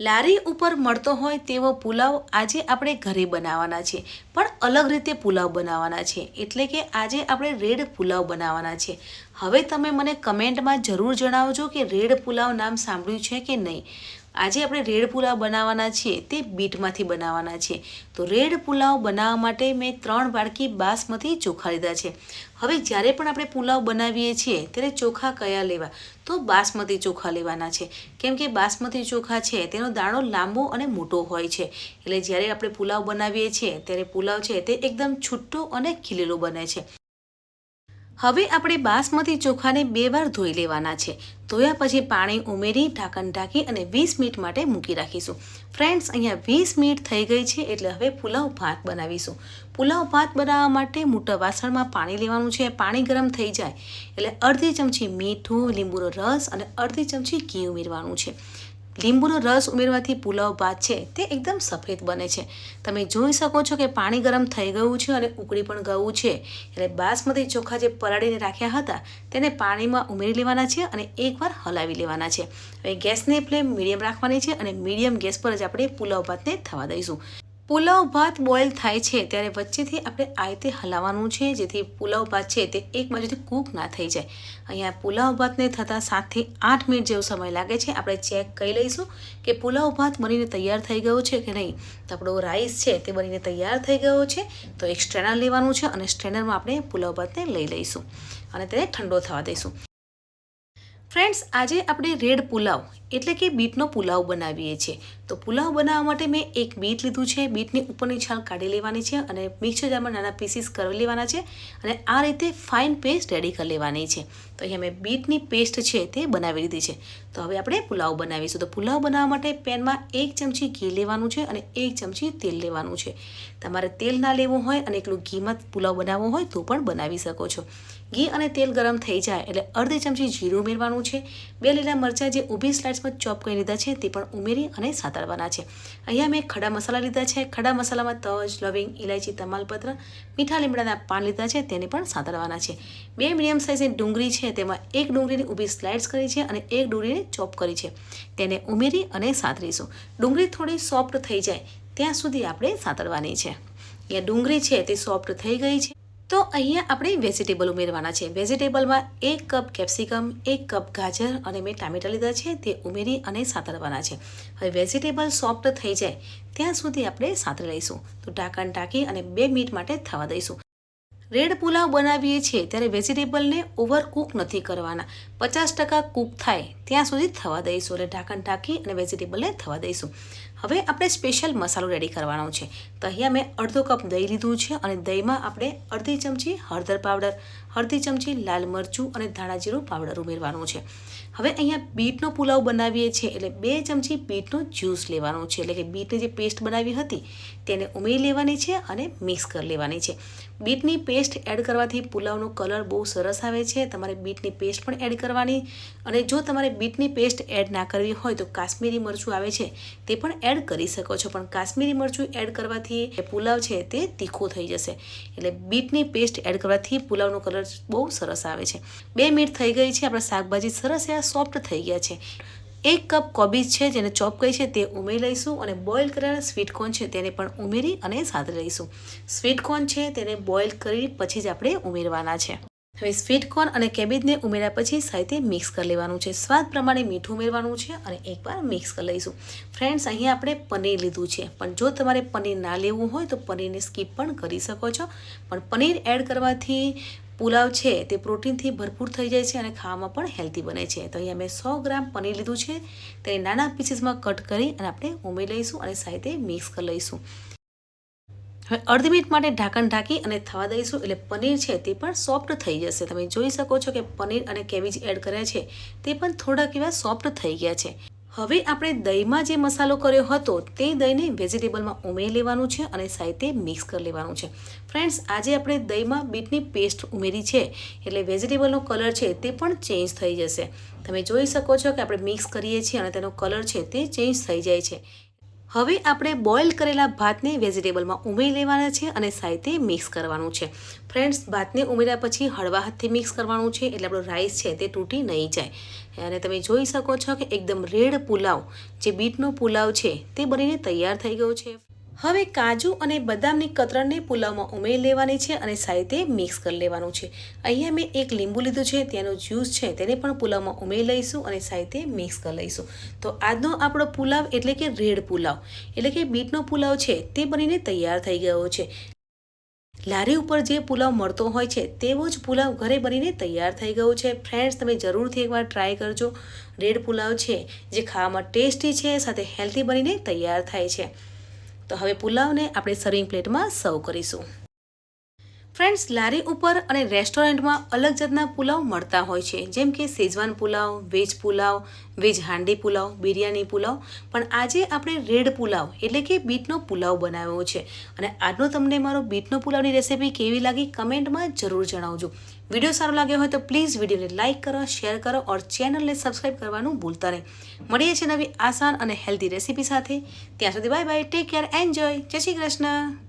લારી ઉપર મળતો હોય તેવો પુલાવ આજે આપણે ઘરે બનાવવાના છે. પણ અલગ રીતે પુલાવ બનાવવાના છે. એટલે કે આજે આપણે રેડ પુલાવ બનાવવાના છે. હવે તમે મને કમેન્ટમાં જરૂર જણાવજો કે રેડ પુલાવ નામ સાંભળ્યું છે કે નહીં. આજે આપણે રેડ પુલાવ બનાવવાના છે તે બીટમાંથી બનાવવાના છે તો રેડ પુલાવ બનાવવા માટે મેં ત્રણ બાળકી બાસમતી ચોખા લીધા છે. હવે જ્યારે પણ આપણે પુલાવ બનાવીએ છીએ, ત્યારે ચોખા કયા લેવા? તો બાસમતી ચોખા લેવાના છે. કેમ કે બાસમતી ચોખા છે, તેનો દાણો લાંબો અને મોટો હોય છે. એટલે જ્યારે આપણે પુલાવ બનાવીએ છીએ, ત્યારે પુલાવ છે તે એકદમ છૂટો અને ખીલેલો બને છે. હવે આપણે બાસમતી ચોખાને બે વાર ધોઈ લેવાના છે. ધોયા પછી પાણી ઉમેરી ઢાંકણ ઢાંકી અને વીસ મિનિટ માટે મૂકી રાખીશું. ફ્રેન્ડ્સ, અહીંયા વીસ મિનિટ થઈ ગઈ છે એટલે હવે પુલાવ ભાત બનાવીશું. પુલાવ ભાત બનાવવા માટે મોટા વાસણમાં પાણી લેવાનું છે. પાણી ગરમ થઈ જાય એટલે અડધી ચમચી મીઠું, લીંબુનો રસ અને અડધી ચમચી ઘી ઉમેરવાનું છે. લીંબુનો રસ ઉમેરવાથી પુલાવ ભાત છે તે એકદમ સફેદ બને છે. તમે જોઈ શકો છો કે પાણી ગરમ થઈ ગયું છે અને ઉકળી પણ ગયું છે. એટલે બાસમતી ચોખા જે પલાળીને રાખ્યા હતા, તેને પાણીમાં ઉમેરી લેવાના છે અને એકવાર હલાવી લેવાના છે. હવે ગેસની ફ્લેમ મીડિયમ રાખવાની છે અને મીડિયમ ગેસ પર જ આપણે પુલાવ ભાતને થવા દઈશું. પુલાવ ભાત બોઇલ થાય છે ત્યારે વચ્ચેથી આપણે આ રીતે હલાવવાનું છે, જેથી પુલાવ ભાત છે તે એક બાજુથી કૂક ના થઈ જાય. અહીંયા પુલાવ ભાતને થતાં સાતથી આઠ મિનિટ જેવો સમય લાગે છે. આપણે ચેક કરી લઈશું કે પુલાવ ભાત બનીને તૈયાર થઈ ગયો છે કે નહીં. તો આપણો રાઈસ છે તે બનીને તૈયાર થઈ ગયો છે. તો એક સ્ટ્રેનર લેવાનું છે અને સ્ટ્રેનરમાં આપણે પુલાવ ભાતને લઈ લઈશું અને તેને ઠંડો થવા દઈશું. ફ્રેન્ડ્સ, આજે આપણે રેડ પુલાવ એટલે કે બીટનો પુલાવ બનાવીએ છીએ. તો પુલાવ બનાવવા માટે મેં એક બીટ લીધું છે. બીટની ઉપરની છાલ કાઢી લેવાની છે અને મિક્સર જારમાં નાના પીસીસ કરી લેવાના છે અને આ રીતે ફાઇન પેસ્ટ રેડી કરી લેવાની છે. તો અહીંયા મેં બીટની પેસ્ટ છે તે બનાવી લીધી છે. તો હવે આપણે પુલાવ બનાવીશું. તો પુલાવ બનાવવા માટે પેનમાં એક ચમચી ઘી લેવાનું છે અને એક ચમચી તેલ લેવાનું છે. તમારે તેલ ના લેવું હોય અને એકલું ઘીમાં પુલાવ બનાવવો હોય તો પણ બનાવી શકો છો. ઘી અને તેલ ગરમ થઈ જાય એટલે અડધી ચમચી જીરું ઉમેરવાનું છે. બે લીલા મરચાં જે ઊભી સ્લાઇડ્સમાં ચોપ કરી લીધા છે, તે પણ ઉમેરી અને સાતળવાના છે. અહીંયા મેં ખડા મસાલા લીધા છે. ખડા મસાલામાં તજ, લવિંગ ઇલાયચી તમાલપત્ર, મીઠા લીમડાના પાન લીધા છે, તેને પણ સાતળવાના છે. બે મીડિયમ સાઇઝની ડુંગળી છે, તેમાં એક ડુંગળીની ઊભી સ્લાઇડ્સ કરી છે અને એક ડુંગળીને ચોપ કરી છે. તેને ઉમેરી અને સાતરીશું. ડુંગળી થોડી સોફ્ટ થઈ જાય, ત્યાં સુધી આપણે સાતળવાની છે. અહીંયા ડુંગળી છે, તે સોફ્ટ થઈ ગઈ છે. અહીંયા આપણે વેજીટેબલ ઉમેરવાના છે. વેજીટેબલમાં એક કપ કેપ્સિકમ એક કપ ગાજર અને મેં ટામેટા લીધા છે, તે ઉમેરી અને સાતરવાના છે. હવે વેજીટેબલ સોફ્ટ થઈ જાય, ત્યાં સુધી આપણે સાતરી લઈશું. તો ઢાંકણ ટાંકી અને બે મિનિટ માટે થવા દઈશું. રેડ પુલાવ બનાવીએ છીએ, ત્યારે વેજીટેબલને ઓવરકૂક નથી કરવાના. પચાસ ટકા કૂક થાય, ત્યાં સુધી થવા દઈશું. એટલે ઢાંકણ ટાંકી અને વેજીટેબલને થવા દઈશું. હવે આપણે સ્પેશિયલ મસાલો રેડી કરવાનો છે. તો અહીંયા મેં અડધો કપ દહીં લીધું છે અને દહીંમાં આપણે અડધી ચમચી હળદર પાવડર અડધી ચમચી લાલ મરચું અને ધાણા જીરું પાવડર ઉમેરવાનું છે. હવે અહીંયા બીટનો પુલાવ બનાવીએ છીએ એટલે બે ચમચી બીટનો જ્યુસ લેવાનો છે. એટલે કે બીટની જે પેસ્ટ બનાવી હતી તેને ઉમેરી લેવાની છે અને મિક્સ કરી લેવાની છે. બીટની પેસ્ટ એડ કરવાથી પુલાવનો કલર બહુ સરસ આવે છે. તમારે બીટની પેસ્ટ પણ એડ કરવાની. અને જો તમારે બીટની પેસ્ટ એડ ના કરવી હોય તો કાશ્મીરી મરચું આવે છે તે પણ એડ કરી શકો છો. પણ કાશ્મીરી મરચું એડ કરવાથી પુલાવ છે તે તીખું થઈ જશે. એટલે બીટની પેસ્ટ એડ કરવાથી પુલાવનો કલર બહુ સરસ આવે છે. બે મિનિટ થઈ ગઈ છે. આપણા શાકભાજી સરસ એવા સોફ્ટ થઈ ગયા છે. એક કપ કોબીજ છે જેને ચોપ કરી છે તે ઉમેરી લઈશું અને બોઇલ કરેલા સ્વીટ કોર્ન છે તેને પણ ઉમેરી અને સાથે લઈશું. સ્વીટ કોર્ન છે તેને બોઇલ કરી પછી જ આપણે ઉમેરવાના છે. હવે સ્વીટ કોર્ન અને કેબેજને ઉમેર્યા પછી સાથે મિક્સ કરી લેવાનું છે. સ્વાદ પ્રમાણે મીઠું ઉમેરવાનું છે અને એકવાર મિક્સ કરી લઈશું. ફ્રેન્ડ્સ અહીંયા આપણે પનીર લીધું છે. પણ જો તમારે પનીર ના લેવું હોય તો પનીરને સ્કીપ પણ કરી શકો છો. પણ પનીર એડ કરવાથી પુલાવ છે તે પ્રોટીનથી ભરપૂર થઈ જાય છે અને ખાવામાં પણ હેલ્ધી બને છે. તો અહીંયા મેં સો ગ્રામ પનીર લીધું છે. તેને નાના પીસીસમાં કટ કરી અને આપણે ઉમેરી લઈશું અને સાથે મિક્સ કરી લઈશું. હવે અડધી મિનિટ માટે ઢાંકણ ઢાંકી અને થવા દઈશું એટલે પનીર છે તે પણ સોફ્ટ થઈ જશે. તમે જોઈ શકો છો કે પનીર અને કેબેજ એડ કર્યા છે. તે પણ થોડાક એવા સોફ્ટ થઈ ગયા છે. હવે આપણે દહીંમાં જે મસાલો કર્યો હતો તે દહીંને વેજીટેબલમાં ઉમેરી લેવાનું છે અને સાથે મિક્સ કરી લેવાનું છે. ફ્રેન્ડ્સ આજે આપણે દહીંમાં બીટની પેસ્ટ ઉમેરી છે એટલે વેજીટેબલનો કલર છે તે પણ ચેન્જ થઈ જશે. તમે જોઈ શકો છો કે આપણે મિક્સ કરીએ છીએ અને તેનો કલર છે તે ચેન્જ થઈ જાય છે. હવે આપણે બોઇલ કરેલા ભાતને વેજીટેબલમાં ઉમેરી લેવાના છે અને સાથે મિક્સ કરવાનું છે. ફ્રેન્ડ્સ, ભાતને ઉમેર્યા પછી હળવા હાથથી મિક્સ કરવાનું છે એટલે આપણો રાઈસ છે તે તૂટી નહીં જાય. અને તમે જોઈ શકો છો કે એકદમ રેડ પુલાવ, જે બીટનો પુલાવ છે તે બનીને તૈયાર થઈ ગયો છે. હવે કાજુ અને બદામની કતરણને પુલાવમાં ઉમેરી લેવાની છે અને સાથે મિક્સ કરી લેવાનું છે. અહીંયા મેં એક લીંબુ લીધું છે, તેનો જ્યુસ છે, તેને પણ પુલાવમાં ઉમેરી લઈશું અને સાથે મિક્સ કરી લઈશું. તો આજનો આપણો પુલાવ એટલે કે રેડ પુલાવ, એટલે કે બીટનો પુલાવ છે, તે બનીને તૈયાર થઈ ગયો છે. લારી ઉપર જે પુલાવ મળતો હોય છે, તેવો જ પુલાવ ઘરે બનીને તૈયાર થઈ ગયો છે. ફ્રેન્ડ્સ, તમે જરૂરથી એકવાર ટ્રાય કરજો. રેડ પુલાવ છે, જે ખાવામાં ટેસ્ટી છે, સાથે હેલ્ધી બનીને તૈયાર થાય છે. તો હવે પુલાવને આપણે સર્વિંગ પ્લેટમાં સર્વ કરીશું. ફ્રેન્ડ્સ, લારી ઉપર અને રેસ્ટોરન્ટમાં અલગ જાતના પુલાવ મળતા હોય છે. જેમ કે Schezwan pulao, veg pulao, veg handi pulao, biryani pulao. પણ આજે આપણે રેડ પુલાવ એટલે કે બીટનો પુલાવ બનાવ્યો છે. અને આજનો તમને મારો બીટનો પુલાવની રેસીપી કેવી લાગી કમેન્ટમાં જરૂર જણાવજો. વીડિયો સારો લાગ્યો હોય તો પ્લીઝ વિડીયોને લાઇક કરો, શેર કરો ઓર ચેનલને સબસ્ક્રાઈબ કરવાનું ભૂલતા નહીં. મળીએ છીએ નવી આસાન અને હેલ્ધી રેસીપી સાથે. ત્યાં સુધી bye bye, take care, enjoy. જય શ્રી કૃષ્ણ.